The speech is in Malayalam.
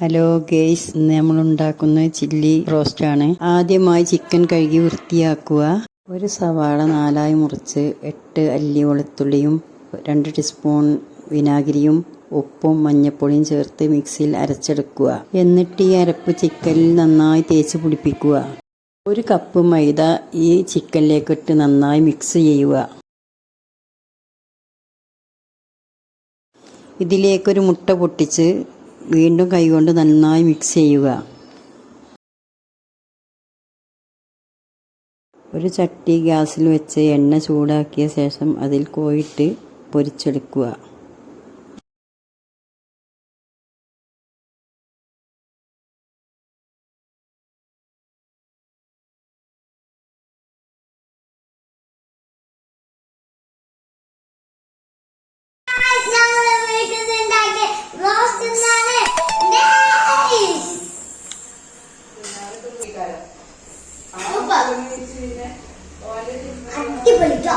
ഹലോ ഗേയ്സ് ഇന്ന് നമ്മൾ ഉണ്ടാക്കുന്ന ചില്ലി റോസ്റ്റ് ആണ്. ആദ്യമായി ചിക്കൻ കഴുകി വൃത്തിയാക്കുക. ഒരു സവാള നാലായി മുറിച്ച് എട്ട് അല്ലി വെളുത്തുള്ളിയും രണ്ട് ടീസ്പൂൺ വിനാഗിരിയും ഉപ്പും മഞ്ഞപ്പൊടിയും ചേർത്ത് മിക്സിയിൽ അരച്ചെടുക്കുക. എന്നിട്ട് ഈ അരപ്പ് ചിക്കനിൽ നന്നായി തേച്ച് പിടിപ്പിക്കുക. ഒരു കപ്പ് മൈദ ഈ ചിക്കനിലേക്ക് ഇട്ട് നന്നായി മിക്സ് ചെയ്യുക. ഇതിലേക്കൊരു മുട്ട പൊട്ടിച്ച് വീണ്ടും കൈകൊണ്ട് നന്നായി മിക്സ് ചെയ്യുക. ഒരു ചട്ടി ഗ്യാസിൽ വെച്ച് എണ്ണ ചൂടാക്കിയ ശേഷം അതിൽ കോയിട്ട് പൊരിച്ചെടുക്കുക. Super. അടിപൊളി ട്ടോ. അടിപൊളിയാ